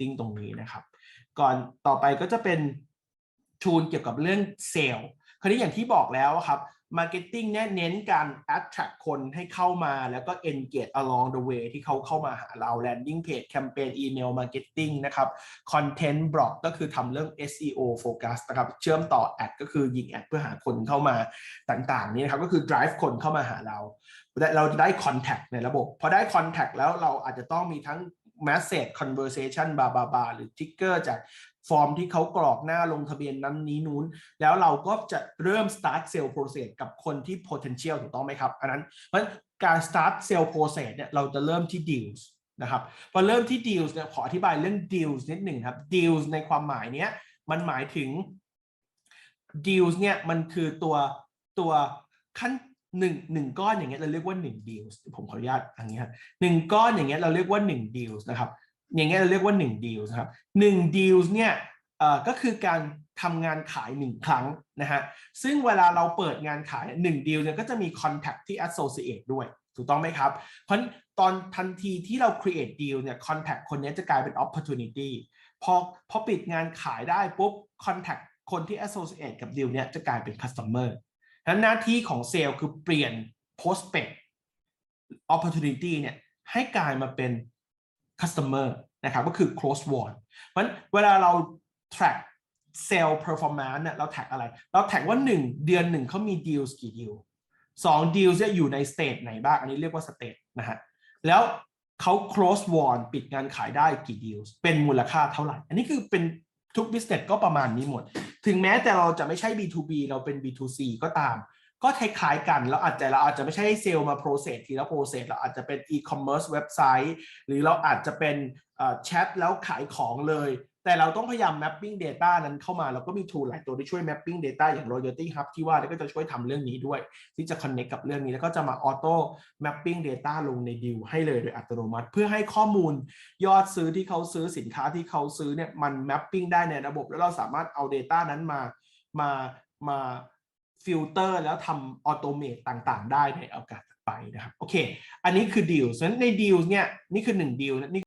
ติ้งตรงนี้นะครับ ก่อนต่อไปก็จะเป็นทูลเกี่ยวกับเรื่องเซลล์คราวนี้อย่างที่บอกแล้วครับ Marketing เนี่ยเน้นการ attract คนให้เข้ามาแล้วก็ engage along the way ที่เขาเข้ามาหาเรา landing page campaign email marketing นะครับ content blog ก็คือทำเรื่อง SEO focus นะครับ เชื่อมต่อ ad ก็คือยิง ad เพื่อหาคนเข้ามาต่างๆ นี้นะครับ ก็คือ drive คนเข้ามาหาเรา เราได้ contact ในระบบ พอได้ contact แล้วเราอาจจะต้องมีทั้ง message conversation บาบาบาหรือ trigger จากฟอร์มที่เขากรอกหน้าลงทะเบียนนั้นนี้นู้น แล้วเราก็จะเริ่ม start sale process กับคนที่ potential ถูกต้องไหมครับ อันนั้นเพราะการ start sale process เนี่ยเราจะเริ่มที่ deals นะครับพอเริ่มที่ deals เนี่ยขออธิบายเรื่อง deals นิดหนึ่งครับ deals ในความหมายเนี้ยมันหมายถึง deals เนี่ยมันคือตัวตัวขั้น หนึ่งหนึ่งก้อนอย่างเงี้ยเราเรียกว่าหนึ่ง deals ผมขออนุญาตอันนี้ครับหนึ่งก้อนอย่างเงี้ยเราเรียกว่าหนึ่ง deals นะครับ อย่างเงี้ยเราเรียกว่า1 deals นะครับ1 deals เนี่ยเอ่อก็คือการทำงานขาย1ครั้งนะฮะซึ่งเวลาเราเปิดงานขาย1 deal เนี่ยก็จะมี contact ที่ associate ด้วยถูกต้องไหมครับ เพราะตอนทันทีที่เรา create deal เนี่ย contact คนนี้จะกลายเป็น opportunity พอพอปิดงานขายได้ปุ๊บ contact คนที่ associate กับ deal เนี่ยจะกลายเป็น customer นั้นหน้าที่ของเซลล์คือเปลี่ยน prospect opportunity เนี่ยให้กลายมาเป็น customer นะครับก็คือ close won เพราะฉะนั้นเวลาเรา track sale performance เนี่ยเรา track อะไร เรา track ว่า 1 เดือนหนึ่งเขามี deals กี่ deal 2 deals เนี่ยอยู่ใน state ไหนบ้าง อันนี้เรียกว่า state นะฮะ แล้วเขา close won ปิดงานขายได้กี่ deals เป็นมูลค่าเท่าไหร่ อันนี้คือเป็นทุก business ก็ประมาณนี้หมด ถึงแม้แต่เราจะไม่ใช่ B2B เราเป็น B2C ก็ตาม ก็คล้ายๆกันแล้วอาจจะเราอาจจะไม่ใช่เซลล์มา process ทีละ process เราอาจจะเป็น e-commerce เว็บไซต์หรือเราอาจจะเป็นแชทแล้วขายของเลย แต่เราต้องพยายาม mapping data นั้นเข้ามาเราก็มี tool หลายตัวที่ช่วย mapping data อย่าง loyalty hub ที่ว่าแล้วก็จะช่วยทำเรื่องนี้ด้วย ที่จะ connect กับเรื่องนี้แล้วก็จะมา auto mapping data ลงใน deal ให้เลยโดยอัตโนมัติ เพื่อให้ข้อมูลยอดซื้อที่เขาซื้อสินค้าที่เขาซื้อเนี่ยมัน mapping ได้ในระบบ แล้วเราสามารถเอา data นั้นมามามา ฟิลเตอร์แล้วทำออโตเมตต่างๆ ได้ในโอกาสต่อไปนะครับ โอเค อันนี้คือดีลฉะนั้นในดีลเนี่ยนี่คือ1ดีลนะนี่